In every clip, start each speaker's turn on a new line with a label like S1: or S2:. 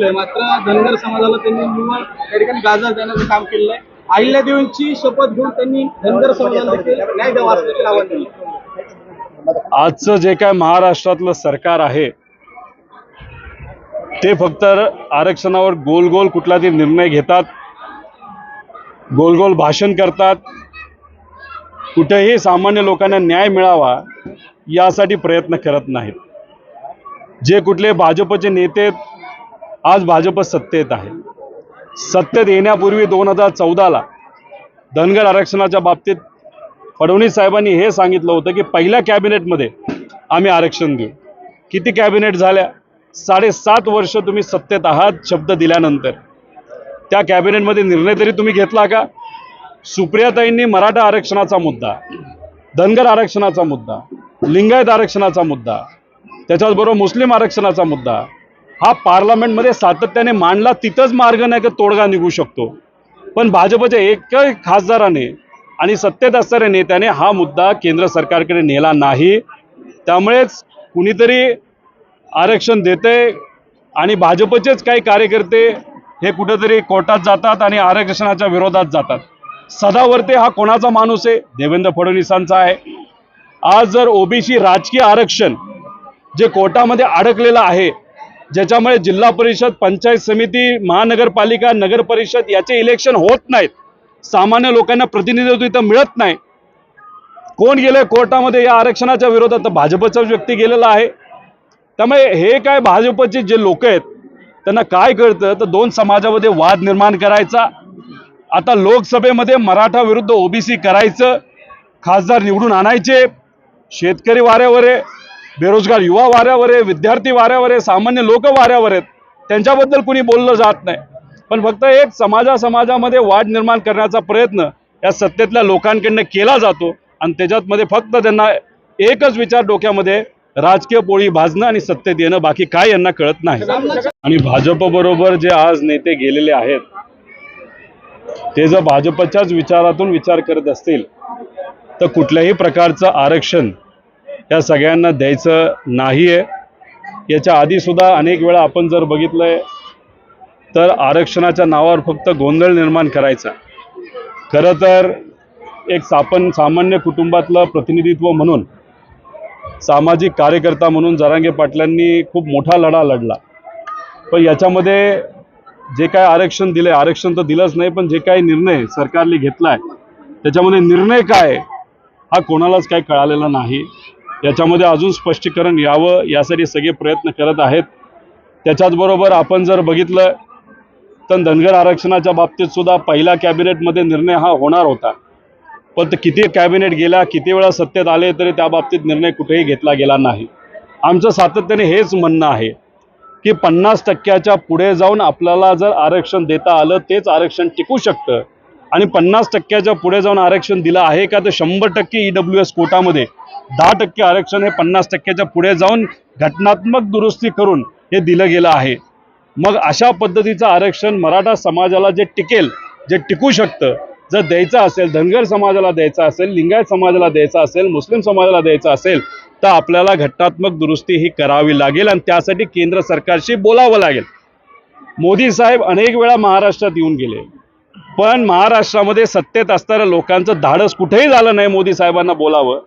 S1: जिंकले मात्र धनगर समाजाला त्यांनी निव्वळ त्या ठिकाणी गाजर देण्याचं काम केलेलं आहे. अहिल्यादेवींची शपथ घेऊन त्यांनी धनगर समाजाला देखील न्याय द्यावा असं देखील आवाहन केलं.
S2: आजचं जे काय महाराष्ट्रातलं सरकार आहे ते फक्त आरक्षणावर गोल गोल कुठला तरी निर्णय घेतात गोल गोल भाषण करतात. कुठेही सामान्य लोकांना न्याय मिळावा यासाठी प्रयत्न करत नाहीत. जे कुठले भाजपचे नेते आज भाजप सत्तेत आहे. सत्तेत येण्यापूर्वी दोन हजार चौदाला धनगर आरक्षणाच्या बाबतीत फडणवीस साहेबांनी हे सांगितलं होतं की पहिल्या कॅबिनेटमध्ये आम्ही आरक्षण देऊ किती कॅबिनेट झाल्या? साडेसात वर्ष तुम्ही सत्तेत आहात शब्द दिल्यानंतर. त्या कॅबिनेटमध्ये निर्णय तरी तुम्ही घेतला का? सुप्रियाताईंनी मराठा आरक्षणाचा मुद्दा धनगर आरक्षणाचा मुद्दा लिंगायत आरक्षणाचा मुद्दा त्याच्याचबरोबर मुस्लिम आरक्षणाचा मुद्दा हा पार्लमेंटमध्ये सातत्याने मांडला तिथंच मार्ग नाही का तोडगा निघू शकतो. पण भाजपच्या एकही खासदाराने आणि सत्तेत असणाऱ्या नेत्याने हा मुद्दा केंद्र सरकारकडे नेला नाही. त्यामुळेच कुणीतरी आरक्षण देते आणि भाजपचेच काही कार्यकर्ते हे कुठेतरी कोर्टात जातात आणि आरक्षणाच्या विरोधात जातात. सदावर्ते हा कोणाचा माणूस आहे? देवेंद्र फडणवीसांचा आहे. आज जर ओबीसी राजकीय आरक्षण जे कोर्टामध्ये अडकलेलं आहे ज्याच्यामुळे जिल्हा परिषद पंचायत समिती महानगरपालिका नगर परिषद याचे इलेक्शन होत नाहीत. सामान्य लोकांना प्रतिनिधित्व इथं मिळत नाही. कोण गेले कोर्टामध्ये या आरक्षणाच्या विरोधात? तर व्यक्ती गेलेला आहे. त्यामुळे हे काय भाजपचे जे लोक आहेत त्यांना काय कळतं? तर दोन समाजामध्ये वाद निर्माण करायचा. आता लोकसभेमध्ये मराठा विरुद्ध ओबीसी करायचं. खासदार निवडून आणायचे. शेतकरी वाऱ्यावर आहे. बेरोजगार युवा वाऱ्यावर आहे विद्यार्थी वाऱ्यावर आहे सामान्य लोक वाऱ्यावर आहेत. त्यांच्याबद्दल कुणी बोललं जात नाही. पण फक्त एक समाजा समाजामध्ये वाढ निर्माण करण्याचा प्रयत्न या सत्तेतल्या लोकांकडनं केला जातो आणि त्याच्यातमध्ये फक्त त्यांना एकच विचार डोक्यामध्ये राजकीय पोळी भाजणं आणि सत्तेत येणं बाकी काय यांना कळत नाही. आणि भाजप बरोबर जे आज नेते गेलेले आहेत ते जर भाजपच्याच विचारातून विचार करत असतील तर कुठल्याही प्रकारचं आरक्षण या सगळ्यांना द्यायचं नाही आहे याच्या आधीसुद्धा अनेक वेळा आपण जर बघितलं आहे तर आरक्षणाच्या नावावर फक्त गोंधळ निर्माण करायचा. खरं तर एक सापन सामान्य कुटुंबातलं प्रतिनिधित्व म्हणून सामाजिक कार्यकर्ता म्हणून जरांगे पाटलांनी खूप मोठा लढा लढला. पण याच्यामध्ये जे काय आरक्षण दिले आरक्षण तर दिलंच नाही पण जे काही निर्णय सरकारने घेतला आहे त्याच्यामध्ये निर्णय काय हा कोणालाच काही कळालेला नाही. याच्यामध्ये अजून स्पष्टीकरण यावं यासाठी सगळे प्रयत्न करत आहेत. त्याच्याचबरोबर आपण जर बघितलं तर धनगर आरक्षणाच्या बाबतीत सुद्धा पहिल्या कॅबिनेटमध्ये निर्णय हा होणार होता. पण ते किती कॅबिनेट गेल्या किती वेळा सत्तेत आले तरी त्या बाबतीत निर्णय कुठेही घेतला गेला नाही. आमचं सातत्याने हेच म्हणणं आहे की पन्नास टक्क्याच्या पुढे जाऊन आपल्याला जर आरक्षण देता आलं तेच आरक्षण टिकू शकतं. आणि पन्नास टक्क्याच्या पुढे जाऊन आरक्षण दिलं आहे का तर शंभर टक्के ई डब्ल्यू एस कोटामध्ये. दहा टक्के आरक्षण हे पन्नास टक्क्याच्या पुढे जाऊन घटनात्मक दुरुस्ती करून हे दिलं गेलं आहे. मग अशा पद्धतीचं आरक्षण मराठा समाजाला जे टिकेल जे टिकू शकतं जर द्यायचं असेल धनगर समाजाला द्यायचं असेल लिंगायत समाजाला द्यायचं असेल मुस्लिम समाजाला द्यायचं असेल तर आपल्याला घटनात्मक दुरुस्ती ही करावी लागेल आणि त्यासाठी केंद्र सरकारशी बोलावं लागेल. मोदी साहेब अनेक वेळा महाराष्ट्रात येऊन गेले. पण महाराष्ट्रामध्ये सत्तेत असणाऱ्या लोकांचं धाडस कुठेही झालं नाही मोदी साहेबांना बोलावं.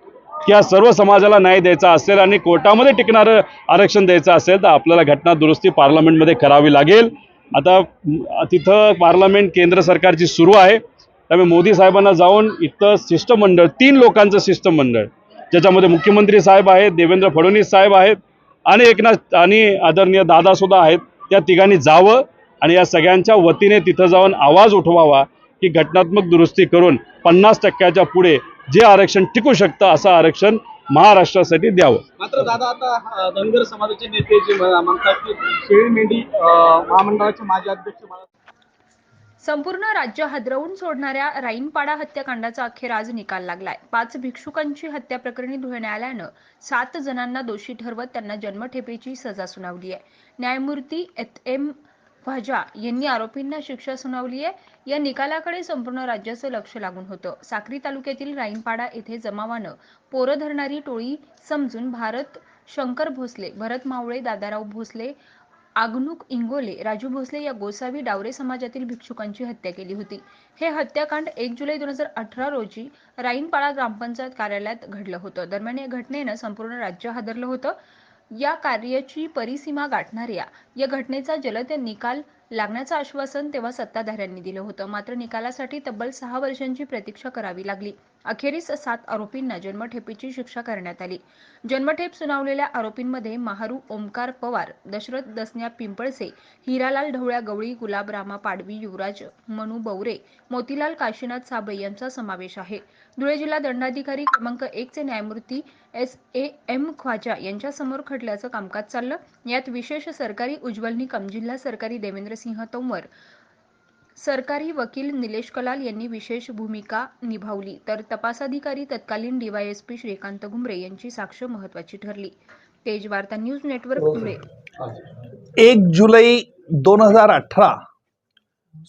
S2: की हा सर्व समाजाला न्याय द्यायचा असेल आणि कोर्टामध्ये टिकणारं आरक्षण द्यायचं असेल तर आपल्याला घटना दुरुस्ती पार्लमेंटमध्ये करावी लागेल. आता तिथं पार्लमेंट केंद्र सरकारची सुरू आहे. त्यामुळे मोदी साहेबांना जाऊन इथं शिष्टमंडळ तीन लोकांचं शिष्टमंडळ ज्याच्यामध्ये मुख्यमंत्री साहेब आहेत देवेंद्र फडणवीस साहेब आहेत आणि एकनाथ आणि आदरणीय दादासुद्धा आहेत त्या तिघांनी जावं. आणि या सगळ्यांच्या वतीने तिथं जाऊन आवाज उठवावा की घटनात्मक दुरुस्ती करून पन्नास टक्क्याच्या पुढे जे आरक्षण टिकू शकतं असं आरक्षण महाराष्ट्रासाठी द्यावं.
S1: मात्र दादा आता धनगर समाजाचे नेते जे म्हण- म्हणतात की शेळी मेंढी महामंडळाचे माजी अध्यक्ष
S3: संपूर्ण राज्य हादरवून सोडणाऱ्या राईनपाडा हत्याकांडाचा अखेर आज निकाल लागलाय. पाच भिक्षुकांची हत्या प्रकरणी धुळे न्यायालयानं सात जणांना दोषी ठरवत त्यांना जन्मठेपेची सजा सुनावली आहे. न्यायमूर्ती एम भाजा यांनी आरोपींना शिक्षा सुनावली आहे. या निकालाकडे संपूर्ण राज्याचं लक्ष लागून होतं. साक्री तालुक्यातील राईनपाडा येथे जमावानं पोरं धरणारी टोळी समजून भारत शंकर भोसले भरत मावळे दादाराव भोसले आगनुक इंगोले राजू भोसले या गोसावी डावरे समाजातील भिक्षुकांची हत्या केली होती. हे हत्याकांड एक जुलै दोन हजार अठरा रोजी राईनपाडा ग्रामपंचायत कार्यालयात घडलं होतं. दरम्यान या घटनेनं संपूर्ण राज्य हादरलं होतं. या कार्याची परिसीमा गाठणाऱ्या या घटनेचा जलद निकाल लागण्याचं आश्वासन तेव्हा सत्ताधाऱ्यांनी दिलं होतं. मात्र निकालासाठी तब्बल सहा वर्षांची प्रतीक्षा करावी लागली. अखेरीस सात आरोपींना जन्मठेपेची शिक्षा करण्यात आली. जन्मठेप सुनावलेल्या आरोपींमध्ये महारू ओमकार पवार दशरथ दसन्या पिंपळसे हिरालाल ढवळ्या गवळी गुलाब रामा पाडवी युवराज मनू बौरे मोतीलाल काशीनाथ साबळे यांचा समावेश आहे. धुळे जिल्हा दंडाधिकारी क्रमांक एकचे न्यायमूर्ती एस ए एम ख्वाजा यांच्यासमोर खटल्याचं कामकाज चाललं. यात विशेष सरकारी उज्ज्वल निकम जिल्हा सरकारी देवेंद्र सिंह तोमर सरकारी वकील निलेश कलाल यांनी विशेष भूमिका निभावली. तर तपासाधिकारी तत्कालीन डीवायएसपी श्रीकांत घुमरे यांची साक्ष महत्वाची ठरली. तेज वार्ता न्यूज नेटवर्क धुळे
S4: एक जुलै दोन हजार अठरा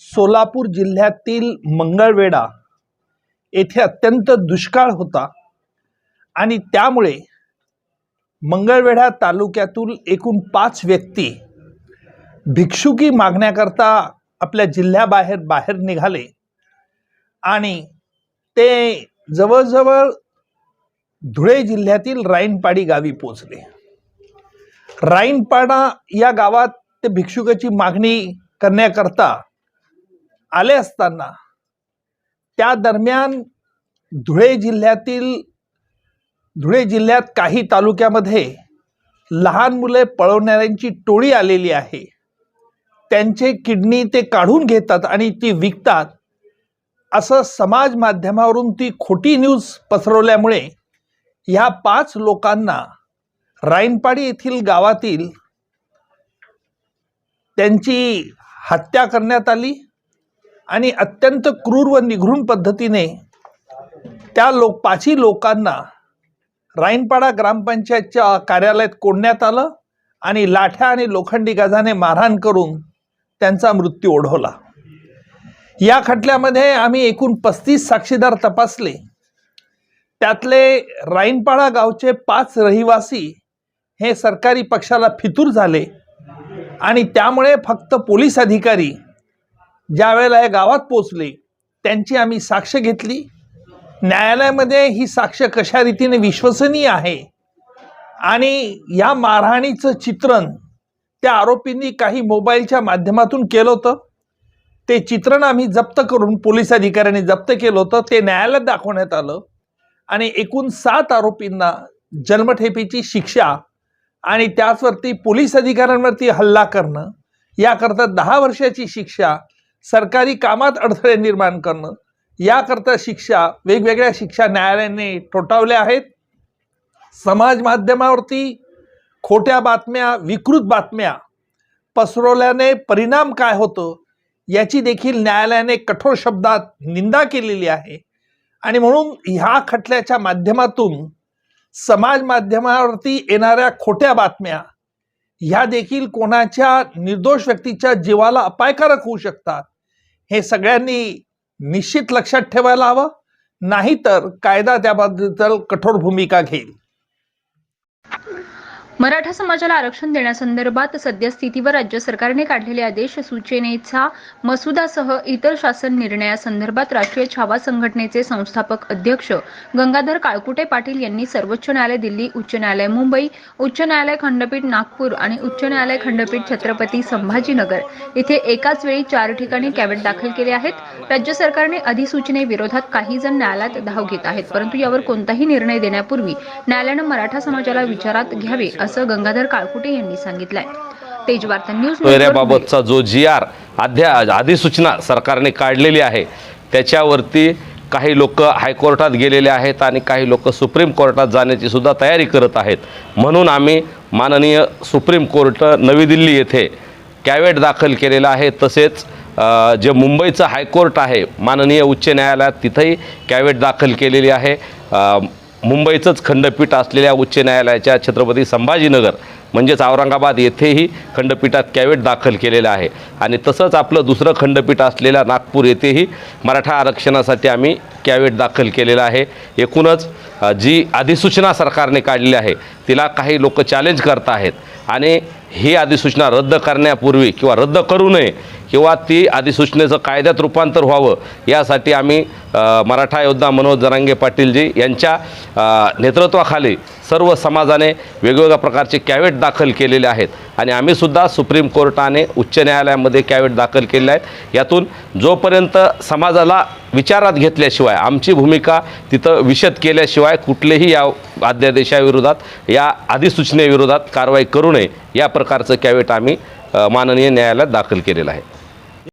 S4: सोलापूर जिल्ह्यातील मंगळवेढा येथे अत्यंत दुष्काळ होता आणि त्यामुळे मंगळवेढा तालुक्यातील एकूण पाच व्यक्ती भिक्षुकी मागण्याकरता आपल्या जिल्ह्याबाहेर बाहेर निघाले. आणि ते जवळजवळ धुळे जिल्ह्यातील राईनपाडी गावी पोचले राईनपाडा या गावात ते भिक्षुकाची मागणी करण्याकरता आले असताना त्या दरम्यान धुळे जिल्ह्यातील धुळे जिल्ह्यात काही तालुक्यामध्ये लहान मुले पळवणाऱ्यांची टोळी आलेली आहे. त्यांचे किडनी ते काढून घेतात आणि ती विकतात. असं समाज माध्यमावरून ती खोटी न्यूज पसरवल्यामुळे ह्या पाच लोकांना राईनपाडी येथील गावातील त्यांची हत्या करण्यात आली आणि अत्यंत क्रूर व निघृण पद्धतीने त्या लोक पाचही लोकांना राईनपाडा ग्रामपंचायतच्या कार्यालयात कोंडण्यात आलं आणि लाठ्या आणि लोखंडी गजाने मारहाण करून त्यांचा मृत्यू ओढवला. या खटल्यामध्ये आम्ही एकूण पस्तीस साक्षीदार तपासले. त्यातले राईनपाडा गावचे पाच रहिवासी हे सरकारी पक्षाला फितूर झाले आणि त्यामुळे फक्त पोलीस अधिकारी ज्या वेळेला या गावात पोचले त्यांची आम्ही साक्ष घेतली. न्यायालयामध्ये ही साक्ष कशा रीतीने विश्वसनीय आहे आणि या मारहाणीचं चित्रण त्या आरोपींनी काही मोबाईलच्या माध्यमातून केलं होतं. ते चित्रण आम्ही जप्त करून पोलीस अधिकाऱ्यांनी जप्त केलं होतं. ते न्यायालयात दाखवण्यात आलं. आणि एकूण सात आरोपींना जन्मठेपेची शिक्षा आणि त्याचवरती पोलीस अधिकाऱ्यांवरती हल्ला करणं याकरता दहा वर्षाची शिक्षा सरकारी कामात अडथळे निर्माण करणं याकरता शिक्षा वेगवेगळ्या शिक्षा न्यायालयाने ठोठावल्या आहेत. समाज माध्यमावरती खोट्या बातम्या विकृत बातम्या पसरवल्याने परिणाम काय होतो याची देखील न्यायालयाने कठोर शब्दात निंदा केलेली आहे. आणि म्हणून ह्या खटल्याच्या माध्यमातून समाज माध्यमावरती येणाऱ्या खोट्या बातम्या ह्या देखील कोणाच्या निर्दोष व्यक्तीच्या जीवाला अपायकारक होऊ शकतात हे सगळ्यांनी निश्चित लक्षात ठेवायला हवं. नाहीतर कायदा त्याबद्दल कठोर भूमिका घेईल.
S3: मराठा समाजाला आरक्षण देण्यासंदर्भात सद्यस्थितीवर राज्य सरकारने काढलेले आदेश सूचनेचा मसुदासह इतर शासन निर्णयासंदर्भात राष्ट्रीय छावा संघटनेचे संस्थापक अध्यक्ष गंगाधर काळकुटे पाटील यांनी सर्वोच्च न्यायालय दिल्ली उच्च न्यायालय मुंबई उच्च न्यायालय खंडपीठ नागपूर आणि उच्च न्यायालय खंडपीठ छत्रपती संभाजीनगर. इथे एकाच वेळी चार ठिकाणी कॅबिनेट दाखल केले आहेत. राज्य सरकारने अधिसूचनेविरोधात काही जण न्यायालयात धाव घेत आहेत परंतु यावर कोणताही निर्णय देण्यापूर्वी न्यायालयानं मराठा समाजाला विचारात घ्यावे असं गंगाधर काळकुटे यांनी सांगितलंय. तेज वार्ता न्यूज
S5: सोयऱ्याबाबतचा जो जी आर अध्या अधिसूचना सरकारने काढलेली आहे त्याच्यावरती काही लोक हायकोर्टात गेलेले आहेत आणि काही लोक सुप्रीम कोर्टात जाण्याची सुद्धा तयारी करत आहेत. म्हणून आम्ही माननीय सुप्रीम कोर्ट नवी दिल्ली येथे कॅवेट दाखल केलेला आहे. तसेच जे मुंबईचं हायकोर्ट आहे माननीय उच्च न्यायालयात तिथंही कॅवेट दाखल केलेली आहे. मुंबईचंच खंडपीठ असलेल्या उच्च न्यायालयाच्या छत्रपती संभाजीनगर म्हणजेच औरंगाबाद येथेही खंडपीठात कॅवेट दाखल केलेलं आहे. आणि तसंच आपलं दुसरं खंडपीठ असलेल्या नागपूर येथेही मराठा आरक्षणासाठी आम्ही कॅवेट दाखल केलेलं आहे. एकूणच जी अधिसूचना सरकारने काढलेली आहे तिला काही लोक चॅलेंज करत आहेत आणि ही अधिसूचना रद्द करण्यापूर्वी किंवा रद्द करू नये किंवा ती अधिसूचनेचं कायद्यात रूपांतर व्हावं यासाठी आम्ही मराठा योद्धा मनोज जरांगे पाटीलजी यांच्या नेतृत्वाखाली सर्व समाजाने वेगवेगळ्या प्रकारचे कॅवेट दाखल केलेले आहेत. आणि आम्हीसुद्धा सुप्रीम कोर्टाने उच्च न्यायालयामध्ये कॅवेट दाखल केलेले आहेत. यातून जोपर्यंत समाजाला विचारात घेतल्याशिवाय आमची भूमिका तिथं विशद केल्याशिवाय कुठलेही या अध्यादेशाविरोधात या अधिसूचनेविरोधात कारवाई करू नये. या प्रकारचं कॅवेट आम्ही माननीय न्यायालयात दाखल केलेलं आहे.